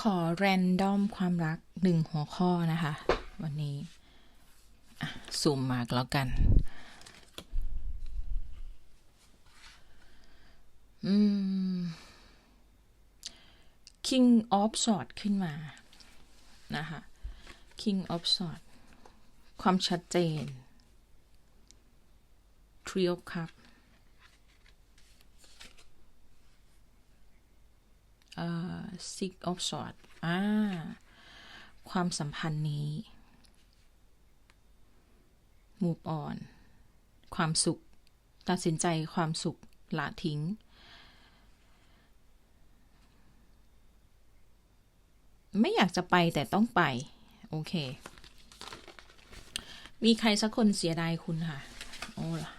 ขอแรนดอมความรักหนึ่งหัวข้อนะคะ วันนี้อะซูมมาแล้วกัน อืม King of Swords ขึ้นมา นะคะ King of Swords ความชัดเจน Three of Cups เอ่อ Six of Swords อ่า ความสัมพันธ์นี้ move on ความสุข ตัดสินใจความสุขละทิ้ง ไม่อยากจะไปแต่ต้องไป โอเค มีใครสักคนเสียดายคุณค่ะ โอ้ล่ะ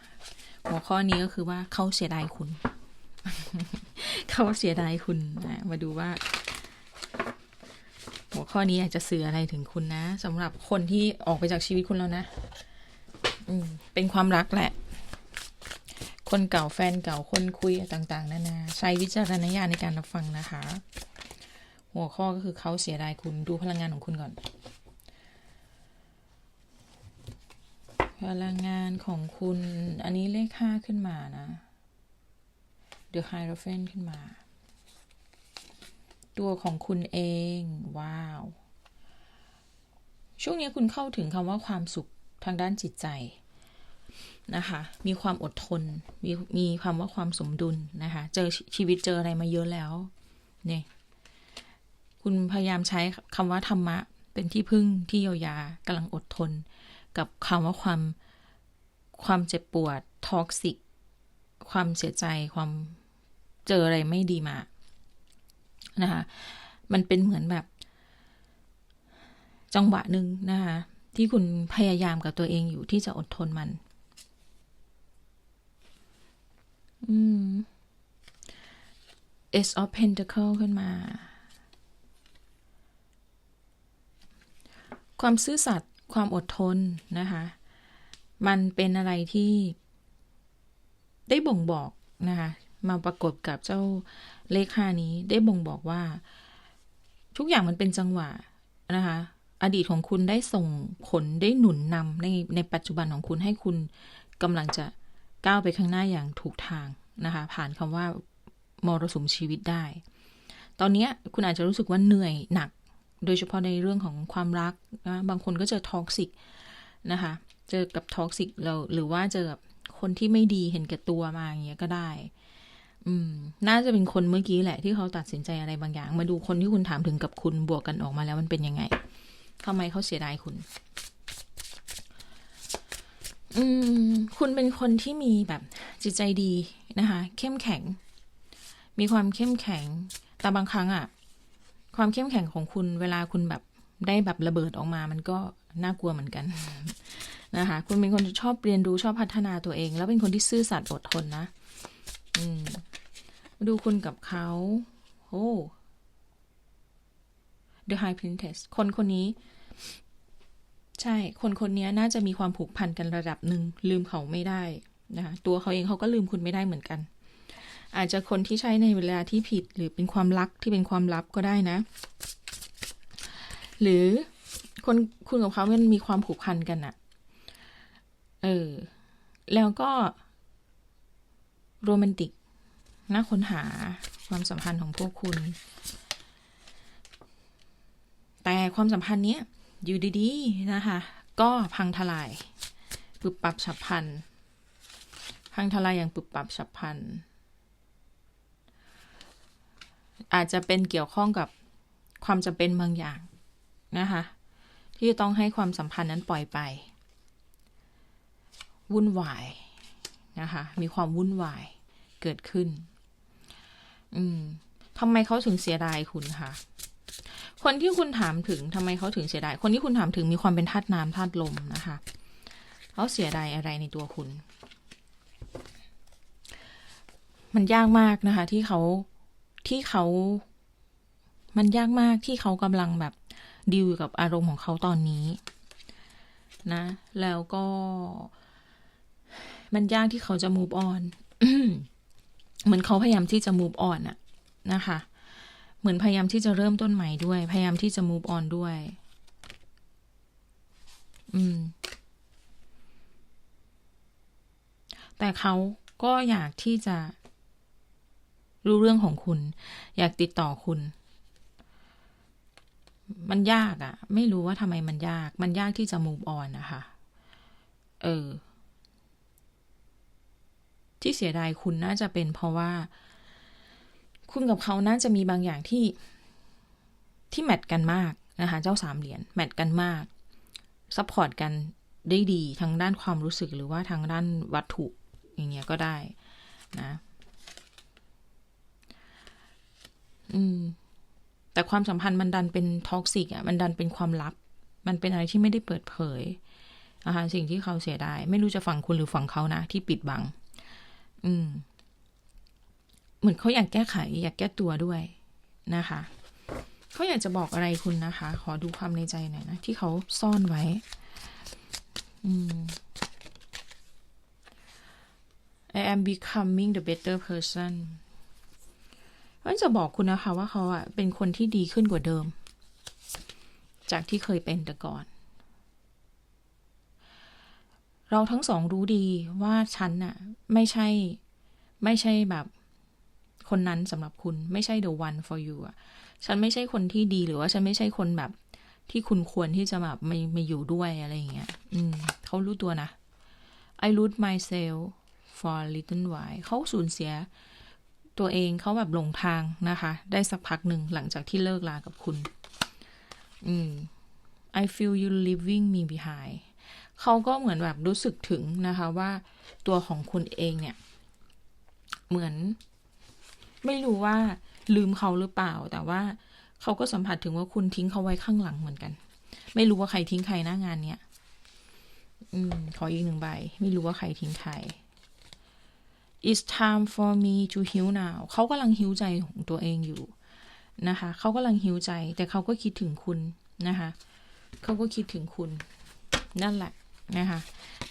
หัวข้อนี้ก็คือว่าเขาเสียดายคุณ เขาเสียดายคุณนะมาดูว่า หัวข้อนี้อากจะสื่ออะไรถึงคุณนะสำหรับคนที่ออกไปจากชีวิตคุณแล้วนะ อืม เป็นความรักแหละ คนเก่าแฟนเก่าคนคุยต่างๆนานาใช้วิจารณญาณในการรับฟังนะคะ หัวข้อก็คือเขาเสียดายคุณดูพลังงานของคุณก่อน พลังงานของคุณ อันนี้เลขห้าขึ้นมานะ The Hierophant ขึ้นมา ตัวของคุณเอง ว้าว ช่วงนี้คุณเข้าถึงคำว่าความสุขทางด้านจิตใจนะคะ มีความอดทน มีมีความว่าความสมดุลนะคะ เจอชีวิตเจออะไรมาเยอะแล้ว เนี่ย คุณพยายามใช้คำว่าธรรมะ เป็นที่พึ่งที่เยียวยากำลังอดทน กับคำว่าความความเจ็บปวด ท็อกซิก ความเสียใจ ความ เจออะไรไม่ดีมานะคะ มันเป็นเหมือนแบบ จังหวะหนึ่งนะคะ ที่คุณพยายามกับตัวเองอยู่ที่จะอดทนมัน อืม Ace of Pentacle ขึ้นมา ความซื่อสัตย์ความอดทนนะคะ มันเป็นอะไรที่ได้บ่งบอกนะคะ มาปรากฏกับเจ้าเลขห้านี้ได้บ่งบอกว่า ทุกอย่างมันเป็นจังหวะนะคะ อดีตของคุณได้ส่งผลได้หนุนนำในในปัจจุบันของคุณให้คุณกำลังจะก้าวไปข้างหน้าอย่างถูกทางนะคะ ผ่านคำว่ามรสุมชีวิตได้ ตอนนี้คุณอาจจะรู้สึกว่าเหนื่อยหนัก โดยเฉพาะในเรื่องของความรักนะบางคนก็เจอท็อกซิกนะคะ เจอกับท็อกซิกเราหรือว่าเจอกับคนที่ไม่ดีเห็นแก่ตัวมาอย่างเงี้ยก็ได้ อืม น่าจะเป็นคนเมื่อกี้แหละที่เขาตัดสินใจอะไรบางอย่าง มาดูคนที่คุณถามถึงกับคุณบวกกันออกมาแล้วมันเป็นยังไงทำไมเขาเสียดายคุณ อืม คุณเป็นคนที่มีแบบจิตใจดีนะคะ เข้มแข็ง มีความเข้มแข็ง แต่บางครั้งอะความเข้มแข็งของคุณเวลาคุณแบบได้แบบระเบิดออกมา มันก็น่ากลัวเหมือนกันนะคะ คุณเป็นคนชอบเรียนรู้ชอบพัฒนาตัวเอง แล้วเป็นคนที่ซื่อสัตย์อดทนนะ อืม มาดูคุณกับเขาโอ้ The High Princess คนคนนี้ ใช่ คนคนนี้น่าจะมีความผูกพันกันระดับหนึ่ง ลืมเขาไม่ได้นะคะตัวเขาเองเขาก็ลืมคุณไม่ได้เหมือนกัน อาจจะคนที่ใช้ในเวลาที่ผิดหรือเป็นความรักที่เป็นความลับก็ได้นะ หรือคนคุณกับเขามันมีความผูกพันกันอะเออ แล้วก็โรแมนติก น่าค้นหาความสัมพันธ์ของพวกคุณ แต่ความสัมพันธ์เนี้ยอยู่ดีๆนะคะ ก็พังทลายปึบปับฉับพลัน พังทลายอย่างปึบปับฉับพลัน อาจจะเป็นเกี่ยวข้องกับความจำเป็นบางอย่างนะคะ ที่ต้องให้ความสัมพันธ์นั้นปล่อยไป วุ่นวายนะคะ มีความวุ่นวายเกิดขึ้น อืมทำไมเขาถึงเสียดายคุณคะคนที่คุณถามถึงทำไมเขาถึงเสียดาย คนที่คุณถามถึงมีความเป็นธาตุน้ำธาตุลมนะคะเขาเสียดายอะไรในตัวคุณ มันยากมากนะคะ ที่เขาที่เขา มันยากมากที่เขากำลังแบบดิวกับอารมณ์ของเขาตอนนี้นะ แล้วก็ มันยากที่เขาจะ move on เหมือนเขาพยายามที่จะ move on อะนะคะ เหมือนพยายามที่จะเริ่มต้นใหม่ด้วย พยายามที่จะ move on ด้วย อืม แต่เขาก็อยากที่จะ รู้เรื่องของคุณ อยากติดต่อคุณ มันยากอะไม่รู้ว่าทำไมมันยาก มันยากที่จะ move on นะคะ เออ ที่เสียดายคุณน่าจะเป็นเพราะว่า คุณกับเขาน่าจะมีบางอย่างที่ที่แมทกันมากนะคะ เจ้าสามเหรียญแมทกันมากซัพพอร์ตกันได้ดีทั้งด้านความรู้สึกหรือว่าทางด้านวัตถุอย่างเงี้ยก็ได้นะอืมแต่ความสัมพันธ์มันดันเป็นท็อกซิกอะมันดันเป็นความลับ มันเป็นอะไรที่ไม่ได้เปิดเผยนะคะสิ่งที่เขาเสียดายไม่รู้จะฝั่งคุณหรือฝั่งเขานะ ที่ปิดบัง อืม เหมือนเขาอยากแก้ไข อยากแก้ตัวด้วยนะคะเขาอยากจะบอกอะไรคุณนะคะ ขอดูความในใจหน่อยนะ ที่เขาซ่อนไว้ อืม I am becoming the better person ก็จะบอกคุณนะคะว่าเขาอะเป็นคนที่ดีขึ้นกว่าเดิม จากที่เคยเป็นแต่ก่อน เราทั้งสองรู้ดีว่าฉันน่ะ ไม่ใช่ ไม่ใช่แบบคนนั้นสำหรับคุณไม่ใช่ the one for you อะฉันไม่ใช่คนที่ดีหรือว่าฉันไม่ใช่คนแบบ ที่คุณควรที่จะแบบไม่ไม่อยู่ด้วยอะไรอย่างเงี้ย อืมเขารู้ตัวนะ I lose myself for a little while เขาสูญเสีย ตัวเองเขาแบบหลงทางนะคะ ได้สักพักหนึ่งหลังจากที่เลิกลากับคุณ อืม I feel you leaving me behind เขาก็เหมือนแบบรู้สึกถึงนะคะว่าตัวของคุณเองเนี่ย เหมือน ไม่รู้ว่าลืมเขาหรือเปล่า แต่ว่าเขาก็สัมผัสถึงว่าคุณทิ้งเขาไว้ข้างหลังเหมือนกัน ไม่รู้ว่าใครทิ้งใครหน้างานเนี้ยอืม ขออีกหนึ่งใบ ไม่รู้ว่าใครทิ้งใคร It's time for me to heal now เขากำลังหิวใจของตัวเองอยู่นะคะ เขากำลังหิวใจ แต่เขาก็คิดถึงคุณนะคะ เขาก็คิดถึงคุณ นั่นแหละ นะคะ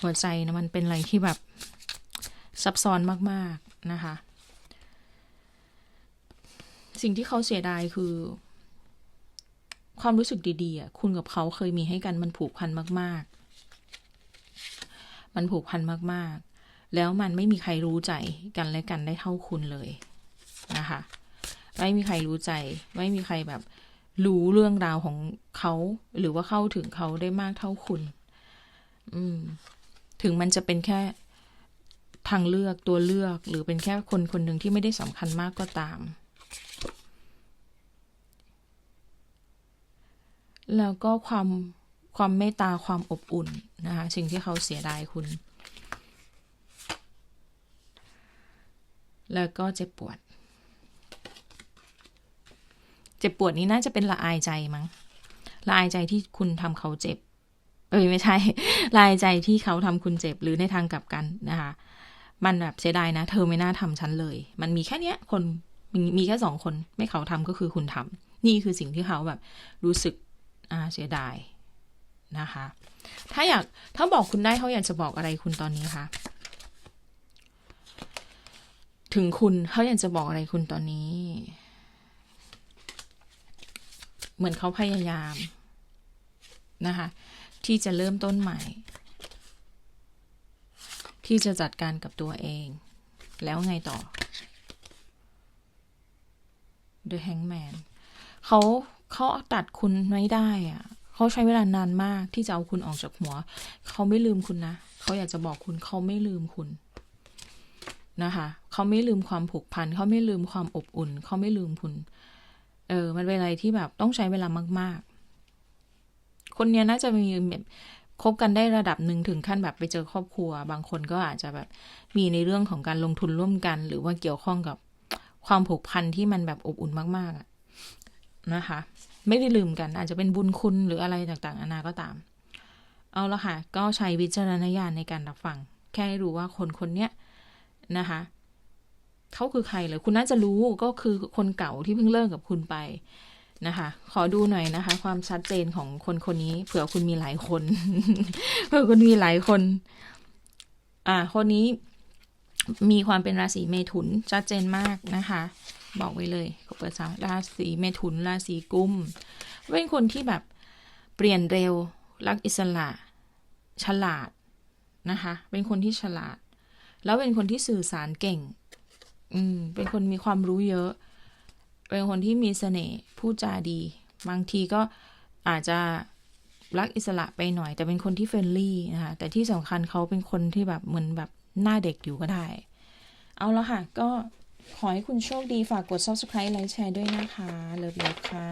หัวใจนะมันเป็นอะไรที่แบบซับซ้อนมากๆนะคะ สิ่งที่เขาเสียดายคือ ความรู้สึกดีๆอะคุณกับเขาเคยมีให้กันมันผูกพันมาก ๆ มันผูกพันมากๆ แล้วมันไม่มีใครรู้ใจกันและกันได้เท่าคุณเลยนะคะไม่มีใครรู้ใจ ไม่มีใครแบบรู้เรื่องราวของเขา หรือว่าเข้าถึงเขาได้มากเท่าคุณ ถึงมันจะเป็นแค่ทางเลือกตัวเลือกหรือเป็นแค่คนคนหนึ่งที่ไม่ได้สำคัญมากก็ตาม แล้วก็ความความเมตตาความอบอุ่นนะคะสิ่งที่เขาเสียดายคุณ แล้วก็เจ็บปวด เจ็บปวดนี้น่าจะเป็นละอายใจมั้งละอายใจที่คุณทำเขาเจ็บ เอ้ยไม่ใช่ลายใจที่เขาทำคุณเจ็บหรือในทางกลับกันนะคะ มันแบบเสียดายนะ เธอไม่น่าทำฉันเลย มันมีแค่เนี้ยคนมีมีแค่สองคนไม่เขาทำก็คือคุณทำนี่คือสิ่งที่เขาแบบรู้สึกอ่าเสียดายนะคะ ถ้าอยากถ้าบอกคุณได้เขาอยากจะบอกอะไรคุณตอนนี้คะถึงคุณเขาอยากจะบอกอะไรคุณตอนนี้ เหมือนเขาพยายามนะคะ ที่จะเริ่มต้นใหม่ ที่จะจัดการกับตัวเอง แล้วไงต่อ The Hangman เขาเขาตัดคุณไม่ได้อะเขาใช้เวลานานมากที่จะเอาคุณออกจากหัว เขาไม่ลืมคุณนะ เขาอยากจะบอกคุณเขาไม่ลืมคุณนะคะเขาไม่ลืมความผูกพันเขาไม่ลืมความอบอุ่น เขาไม่ลืมคุณ เออ มันเป็นอะไรที่แบบต้องใช้เวลามาก ๆ คนเนี้ยน่าจะมีแบบคบกันได้ระดับหนึ่งถึงขั้นแบบไปเจอครอบครัว บางคนก็อาจจะแบบมีในเรื่องของการลงทุนร่วมกัน หรือว่าเกี่ยวข้องกับความผูกพันที่มันแบบอบอุ่นมาก ๆอะนะคะ ไม่ได้ลืมกัน อาจจะเป็นบุญคุณหรืออะไรต่างๆนานาก็ตาม เอาละค่ะ ก็ใช้วิจารณญาณในการรับฟัง แค่รู้ว่าคนคนเนี้ยนะคะเขาคือใครเลยคุณน่าจะรู้ก็คือคนเก่าที่เพิ่งเลิกกับคุณไป นะคะ ขอดูหน่อยนะคะ ความชัดเจนของคนคนนี้ เผื่อคุณมีหลายคน เผื่อคุณมีหลายคน อ่า คนนี้มีความเป็นราศีเมถุนชัดเจนมากนะคะ บอกไว้เลยเขาเปิดสามราศีเมถุนราศีกุมเป็นคนที่แบบเปลี่ยนเร็ว รักอิสระ ฉลาดนะคะ เป็นคนที่ฉลาด แล้วเป็นคนที่สื่อสารเก่ง อืม เป็นคนมีความรู้เยอะ เป็นคนที่มีเสน่ห์พูดจาดี บางทีก็อาจจะรักอิสระไปหน่อย แต่เป็นคนที่เฟรนลี่นะคะ แต่ที่สำคัญเขาเป็นคนที่แบบเหมือนแบบหน้าเด็กอยู่ก็ได้ เอาละค่ะ ก็ขอให้คุณโชคดีฝากกด subscribe ไลค์แชร์ด้วยนะคะ เลิฟเลฟค่ะ